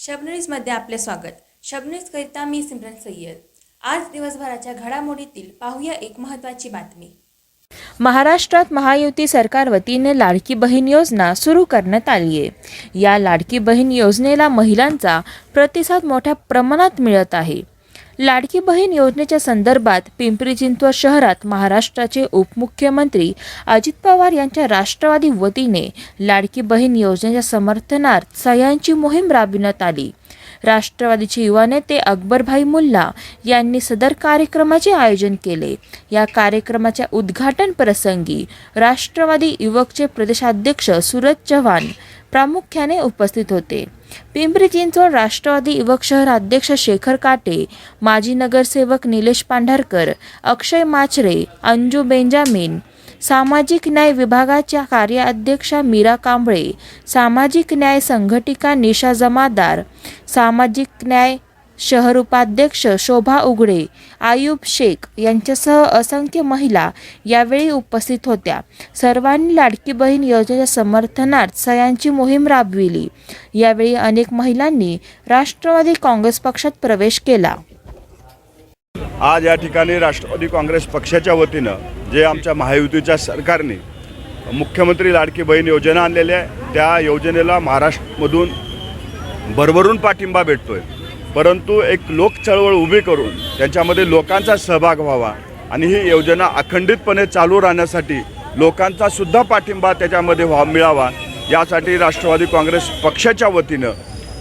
शबनरीजमध्ये आपले स्वागत. शबनरीजकरिता मी सिमरन सय्यद. आज दिवसभराच्या घडामोडीतील पाहूया एक महत्त्वाची बातमी. महाराष्ट्रात महायुती सरकार वतीने लाडकी बहीण योजना सुरू करण्यात आली आहे. या लाडकी बहीण योजनेला महिलांचा प्रतिसाद मोठ्या प्रमाणात मिळत आहे. लाडकी बहीण योजनेच्या संदर्भात पिंपरी चिंचवड शहरात महाराष्ट्राचे उपमुख्यमंत्री अजित पवार यांच्या राष्ट्रवादी वतीने लाडकी बहीण योजनेच्या समर्थनार्थ सह्यांची मोहीम राबविण्यात आली. राष्ट्रवादीचे युवा नेते अकबरभाई मुल्ला यांनी सदर कार्यक्रमाचे आयोजन केले. या कार्यक्रमाच्या उद्घाटन प्रसंगी राष्ट्रवादी युवकचे प्रदेशाध्यक्ष सूरज चव्हाण प्रामुख्याने उपस्थित होते. पिंपरी चिंचवड राष्ट्रवादी युवक शहर अध्यक्ष शेखर काटे माजी नगरसेवक निलेश पांढरकर अक्षय माचरे अंजू बेंजामिन सामाजिक न्याय विभागाच्या कार्याध्यक्षा मीरा कांबळे सामाजिक न्याय संघटिका निशा जमादार सामाजिक न्याय शहर उपाध्यक्ष शोभा उघडे आयुब शेख यांच्यासह असंख्य महिला यावेळी उपस्थित होत्या. सर्वांनी लाडकी बहीण योजनेच्या समर्थनार्थ सह्यांची मोहीम राबविली. यावेळी अनेक महिलांनी राष्ट्रवादी काँग्रेस पक्षात प्रवेश केला. आज या ठिकाणी राष्ट्रवादी काँग्रेस पक्षाच्या वतीनं जे आमच्या महायुतीच्या सरकारने मुख्यमंत्री लाडकी बहीण योजना आणलेली आहे त्या योजनेला महाराष्ट्रामधून भरभरून पाठिंबा भेटतोय. परंतु एक लोक चळवळ उभी करून त्यांच्यामध्ये लोकांचा सहभाग व्हावा. आणि ही योजना अखंडितपणे चालू राहण्यासाठी लोकांचा सुद्धा पाठिंबा त्याच्यामध्ये व्हा मिळावा. यासाठी राष्ट्रवादी काँग्रेस पक्षाच्या वतीनं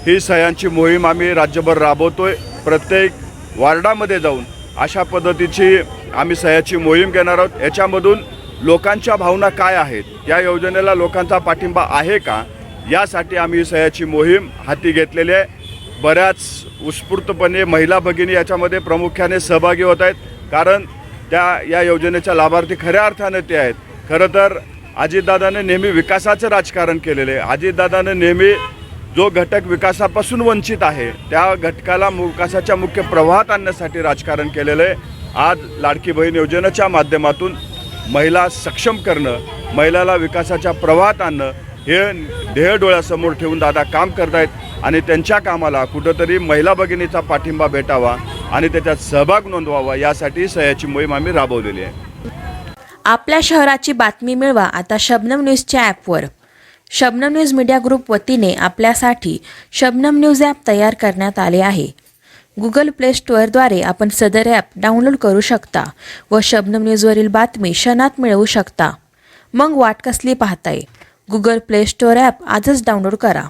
ही सह्यांची मोहीम आम्ही राज्यभर राबवतोय. प्रत्येक वार्डामध्ये जाऊन अशा पद्धतीची आम्ही सह्याची मोहीम घेणार आहोत. याच्यामधून लोकांच्या भावना काय आहेत? या योजनेला लोकांचा पाठिंबा आहे का? यासाठी आम्ही सह्याची मोहीम हाती घेतलेली आहे. बऱ्याच उत्स्फूर्तपणे महिला भगिनी याच्यामध्ये प्रामुख्याने सहभागी होत आहेत. कारण त्या या योजनेच्या लाभार्थी खऱ्या अर्थाने ते आहेत. खरं तर अजितदादाने नेहमी विकासाचं राजकारण केलेलं आहे. अजितदादाने नेहमी जो घटक विकासापासून वंचित आहे त्या घटकाला विकासाच्या मुख्य प्रवाहात आणण्यासाठी राजकारण केलेलं आहे. आज लाडकी बहीण योजनेच्या माध्यमातून महिला सक्षम करणं महिलाला विकासाच्या प्रवाहात आणणं हे ध्येय डोळ्यासमोर ठेवून दादा काम करत आहेत आणि त्यांच्या कामाला कुठंतरी महिला भगिनीचा पाठिंबा भेटावा आणि त्याच्यात सहभाग नोंदवावा यासाठी सह्याची मोहीम आम्ही राबवलेली आहे. आपल्या शहराची बातमी मिळवा आता शबनम न्यूजच्या ॲपवर. शबनम न्यूज मीडिया ग्रुप वतीने आपल्यासाठी शबनम न्यूज ॲप तयार करण्यात आले आहे. गुगल प्ले स्टोअरद्वारे आपण सदर ॲप डाउनलोड करू शकता व शबनम न्यूजवरील बातमी क्षणात मिळवू शकता. मग वाट कसली पाहताय? गुगल प्ले स्टोअर ॲप आजच डाउनलोड करा.